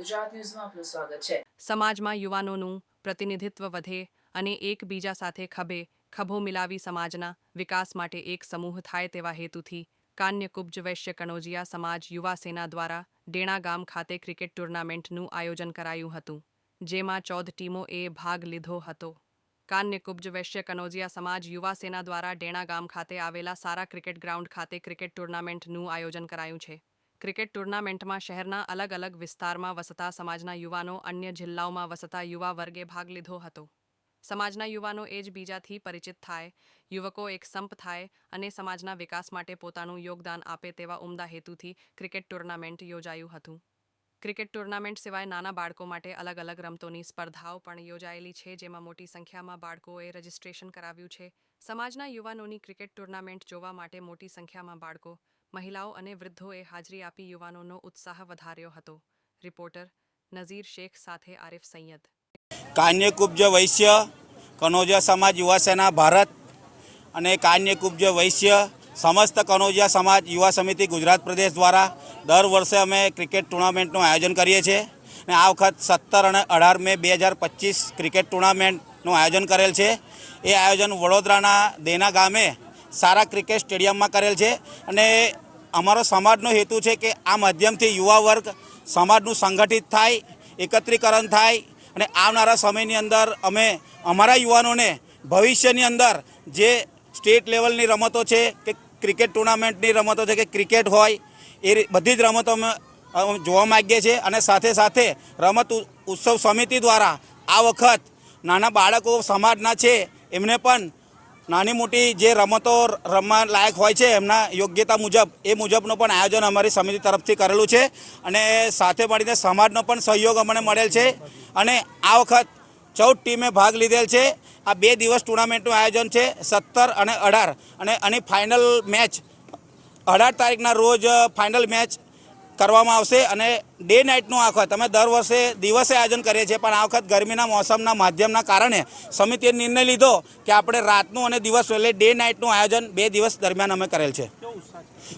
ગુજરાત ન્યૂઝમાં આપનું સ્વાગત છે. સમાજમાં યુવાનોનું પ્રતિનિધિત્વ વધે અને એકબીજા સાથે ખભે ખભો મિલાવી સમાજના વિકાસ માટે એક સમૂહ થાય તેવા હેતુથી કાન્યકુબ્જ વૈશ્ય કણોજિયા સમાજ યુવા સેના દ્વારા ડેણા ગામ ખાતે ક્રિકેટ ટુર્નામેન્ટનું આયોજન કરાયું હતું, જેમાં ચૌદ ટીમોએ ભાગ લીધો હતો. કાન્યકુબ્જ વૈશ્ય કનોજિયા સમાજ યુવા સેના દ્વારા ડેણા ગામ ખાતે આવેલા સારા ક્રિકેટ ગ્રાઉન્ડ ખાતે ક્રિકેટ ટુર્નામેન્ટનું આયોજન કરાયું છે. ક્રિકેટ ટુર્નામેન્ટમાં શહેરના અલગ અલગ વિસ્તારમાં વસતા સમાજના યુવાનો અન્ય જિલ્લાઓમાં વસતા યુવા વર્ગે ભાગ લીધો હતો. સમાજના યુવાનો એ જ બીજાથી પરિચિત થાય, યુવકો એક સંપ થાય અને સમાજના વિકાસ માટે પોતાનું યોગદાન આપે તેવા ઉમદા હેતુથી ક્રિકેટ ટુર્નામેન્ટ યોજાયું હતું. ક્રિકેટ ટુર્નામેન્ટ સિવાય નાના બાળકો માટે અલગ અલગ રમતોની સ્પર્ધાઓ પણ યોજાયેલી છે, જેમાં મોટી સંખ્યામાં બાળકોએ રજીસ્ટ્રેશન કરાવ્યું છે. સમાજના યુવાનોની ક્રિકેટ ટુર્નામેન્ટ જોવા માટે મોટી સંખ્યામાં બાળકો મહિલાઓ અને વૃદ્ધોએ હાજરી આપી યુવાનોનો ઉત્સાહ વધાર્યો હતો. રિપોર્ટર નઝીર શેખ સાથે આરિફ સૈયદ. કાન્યકુબ્જ વૈશ્ય કનોજિયા સમાજ યુવા સેના ભારત અને કાન્યકુબ્જ વૈશ્ય સમસ્ત કનોજિયા સમાજ યુવા સમિતિ ગુજરાત પ્રદેશ દ્વારા દર વર્ષે અમે ક્રિકેટ ટુર્નામેન્ટનું આયોજન કરીએ છીએ અને આ વખત સત્તર અને અઢાર મે બે હજાર પચીસ ક્રિકેટ ટુર્નામેન્ટનું આયોજન કરેલ છે. એ આયોજન વડોદરાના દેના ગામે સારા ક્રિકેટ સ્ટેડિયમમાં કરેલ છે અને અમારો સમાજનો હેતુ છે કે આ માધ્યમથી યુવા વર્ગ સમાજનું સંગઠિત થાય, એકત્રીકરણ થાય અને આવનારા સમયની અંદર અમે અમારા યુવાનોને ભવિષ્યની અંદર જે સ્ટેટ લેવલની રમતો છે કે ક્રિકેટ ટુર્નામેન્ટની રમતો છે કે ક્રિકેટ હોય, એ બધી જ રમતો અમે જોવા માગીએ છીએ અને સાથે સાથે રમત ઉત્સવ સમિતિ દ્વારા આ વખત નાના બાળકો સમાજના છે એમને પણ નાની મોટી જે રમતો રમવા લાયક હોય છે, એમના યોગ્યતા મુજબ, એ મુજબનું પણ આયોજન અમારી સમિતિ તરફથી કરેલું છે અને સાથે મળીને સમાજનો પણ સહયોગ અમને મળેલ છે અને આ વખત ચૌદ ટીમે ભાગ લીધેલ છે. આ બે દિવસ ટુર્નામેન્ટનું આયોજન છે, સત્તર અને અઢાર. અને આની ફાઇનલ મેચ અઢાર તારીખના રોજ ફાઇનલ મેચ કરવામાં આવશે અને ડે નાઇટનું વખત અમે દર વર્ષે દિવસે આયોજન કરીએ છીએ, પણ આ વખત ગરમીના મોસમના માધ્યમના કારણે સમિતિએ નિર્ણય લીધો કે આપણે રાતનું અને દિવસ એટલે ડે નાઇટનું આયોજન બે દિવસ દરમિયાન અમે કરેલ છે.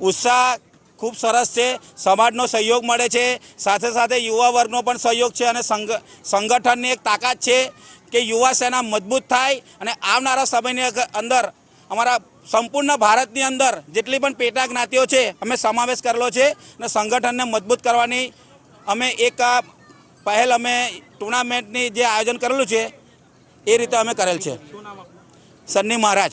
ઉત્સાહ ખૂબ સરસ છે, સમાજનો સહયોગ મળે છે, સાથે સાથે યુવા વર્ગનો પણ સહયોગ છે અને સંગ, સંગઠનની એક તાકાત છે કે યુવા સેના મજબૂત થાય અને આવનારા સમયની અંદર અમારા સંપૂર્ણ ભારતની અંદર જેટલી પણ પેટા જ્ઞાતિઓ છે, અમે સમાવેશ કરેલો છે અને સંગઠનને મજબૂત કરવાની અમે એક પહેલ અમે ટુર્નામેન્ટની જે આયોજન કરેલું છે, એ રીતે અમે કરેલ છે. સન્ની મહારાજ.